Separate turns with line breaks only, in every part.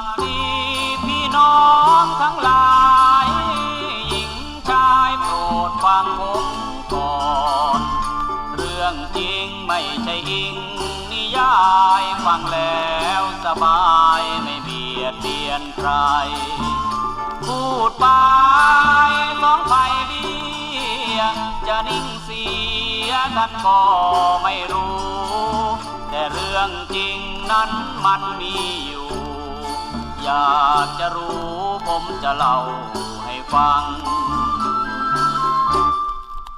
วัดีพี่น้องทั้งหลาย หญิงชายโปรดฟังผมก่อน เรื่องจริงไม่ใช่อิงนิยายฟังแล้วสบายไม่เบียดเบียนใคร พูดไปน้องไผ่เบี้ยจะนิ่งเสียท่านก็ไม่รู้ แต่เรื่องจริงนั้นมันมี อยู่อยากจะรู้ผมจะเล่าให้ฟัง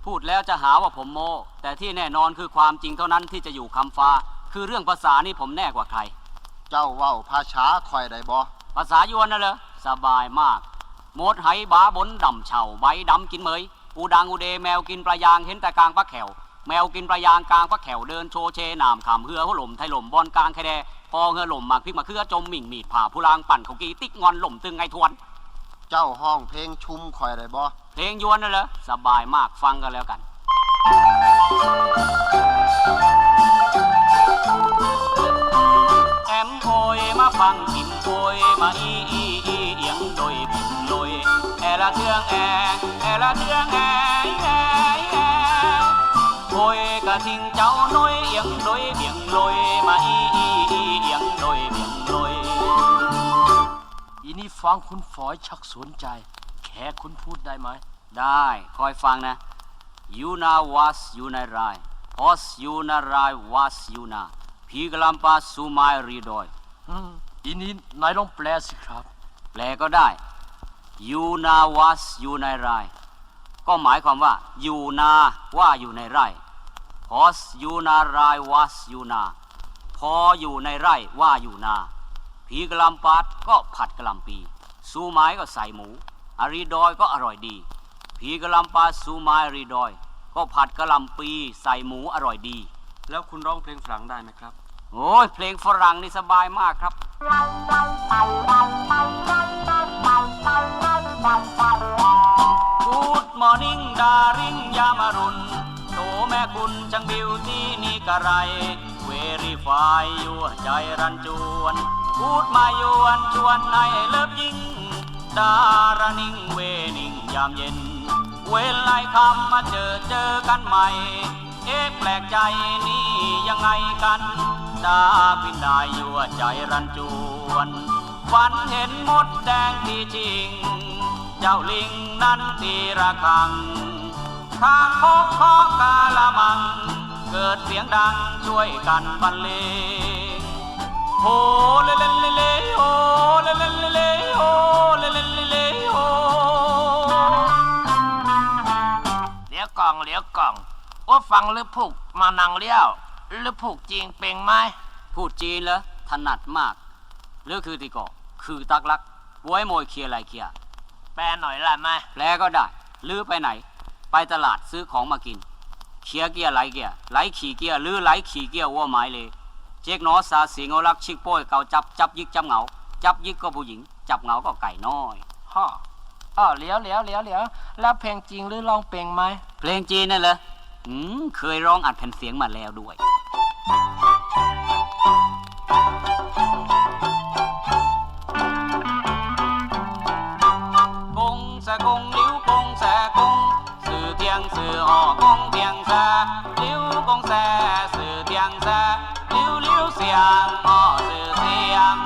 พูดแล้วจะหาว่าผมโม้แต่ที่แน่นอนคือความจริงเท่านั้นที่จะอยู่คำฟ้า คือเรื่องภาษานี่ผมแน่กว่าใคร
เจ้าเว้าภาษาคอยได้บ่
ภาษายวนน่ะเหรอสบายมากหมดไหบาบนดำเฉาใบดำกินเหมยอูดังอูเดแมวกินปลายางเห็นแต่กลางปลาแขวแมวกินปลายางกลางปลาแขวเดินโชว์เชหนามขำเฮือหัวหล่มไทยหล่มบอลกลางแคแด พอเฮือหล่มหมากพริกมะเขือจมหมิ่งมีดผ่าผู้ลางปั่นเขากีติ๊กงอนหล่มตึงไงทวน
เจ้าห้องเพลงชุมคอยได้บ่
เพลงยวนน่ะเหรอสบายมากฟังกันแล้วกัน แอมโอยมาฟังกินโอยมาอีอีอีเอียงโดยบินลอยแอละเทืองแอแอละเทืองแอแอ แอโอยกะทิ้งเจ้าน้อยเอียงโดยเบียงลอยมาอีอีอีเอียงโดยเบียงลอย
อีนี่ฟังคุณฝอยชักสนใจแค่คุณพูดได้ไหม
ได้คอยฟังนะยูนาวัสยูนารายพอสยูนารายวัสยูนาพีกลัมปาสุมายรีดอย
อืมอีนี่นายลองแปลสิครับ
แปลก็ได้ยูนาวัสยูในไร่ก็หมายความว่าอยู่นาว่าอยู่ในไร่ พอสยูนารายวัสยูนา พออยู่ในไร่ว่าอยู่นา ผีกะหลำปัดก็ผัดกะหลำปี สูไม้ก็ใส่หมู อารีดอยก็อร่อยดี ผีกะหลำปัดสูไม้อารีดอย ก็ผัดกะหลำปีใส่หมูอร่อยดี
แล้วคุณร้องเพลงฝรั่งได้ไหมครับ
โอ้ยเพลงฝรั่งนี่สบายมากครับ Good morning darling ยามอรุณ โตแม่คุณช่างบิวตี้นี่กะไร Verify ยัวใจรันจวน พูดมายวนชวนให้เลิฟยิ่ง ดารนิ่งเวนิ่งยามเย็น เวลายคำมาเจอเจอกันใหม่ เอ๊ะแปลกใจนี่ยังไงกัน ดาพินได้ยัวใจรันจวน ฝันเห็นมดแดงที่จริง เจ้าลิงนั้นตีระคัง ข้างพกขอกาละมัง เกิดเสียงดังช่วยกันบรรเลงโฮเลเลเลเลโฮเลเลเลเลโฮเลเลเลเลโฮ
เลี้ยวกล่องเลี้ยวกล่องว่าฟังหรือผูกมานังเลี้ยวหรือผูกจริงเป็นไหม
พูดจีนเหรอถนัดมากหรือคือที่เกาะคือตักลักบวยโมยเคลียร์ไรเคลียร์
แปลหน่อยละไหม
แปลก็ได้หรือไปไหน ไปตลาดซื้อของมากินเคียเกียร์ไหลเกียร์ไหลขี่เกียร์หรือไหลขี่เกียร์วัวไม้เลย เจ๊กหนอสาสิงเอารักชิกโป้ยเกาจับจับยิกจับเหงา จับยิกก็ผู้หญิง จับเหงาก็ไก่น้อย
ฮ่ออ้อเลี้ยวเลี้ยวเลี้ยวเลี้ยวแล้วเพลงจริงหรือร้องเป็นไหม
เพลงจีนนั่นเหรออืมเคยร้องอัดแผ่นเสียงมาแล้วด้วย งแสลิ้วลิ้วเสียงห่อสื่อเสียง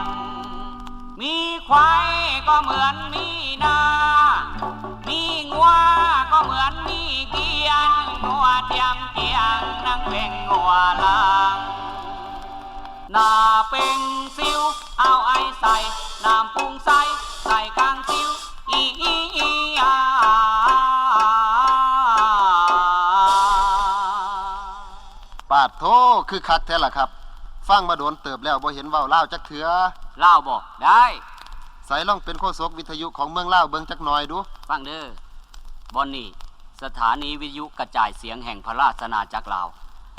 มีควายก็เหมือนมีนา มีงัวก็เหมือนมีเกียนงัวเทียมเกียงนั่งเพ่งงัวลางนาเป็นสิวเอาไอใส่น้ำปรุงใส่ใส่
โทคือคักแท้ล่ะครับ ฟังมาโดนเติบแล้วบ่เห็นเว้าเล่าวจักเถือ
เล่าบอกได้
ใส่ลองเป็นโฆษกวิทยุของเมืองลาวเบิ่งจักหน่อยดู
ฟังเด้อบอนนี่ สถานีวิทยุกระจายเสียงแห่งพระราชนาจักรลาว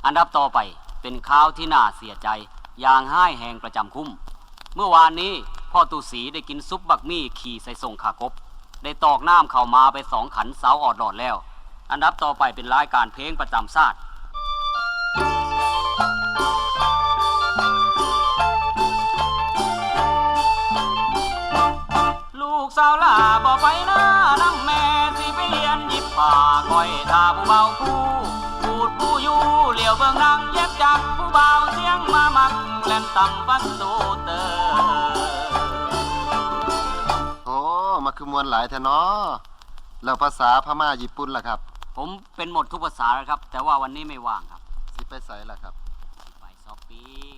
อันดับต่อไปเป็นข่าวที่น่าเสียใจ อย่างห้ายแห่งประจำคุ้ม เมื่อวานนี้พ่อตุสีได้กินซุปบักมี่ขี่ใส่ส่งขากบ ได้ตอกน้ำเข้ามาไปสองขันสาวออดหลอดแล้ว อันดับต่อไปเป็นรายการเพลงประจำชาติ ไปนะน้ำแม่สิไปเรียนหยิบผ้าก้อยทาผู้เบาคู่พูดผู้อยู่เหลียวเบิ่งนังเย็บจากผู้บ่าวเสียงมามักแล่นต่ำฟันตูเตอ
โอ้มาคือมวนหลายแท้เนาะแล้วภาษาพม่าญี่ปุ่นล่ะครับ
ผมเป็นหมดทุกภาษาแล้วครับ แต่ว่าวันนี้ไม่ว่างครับ
สิไปไสล่ะครับ
ไปซอปปิ้ง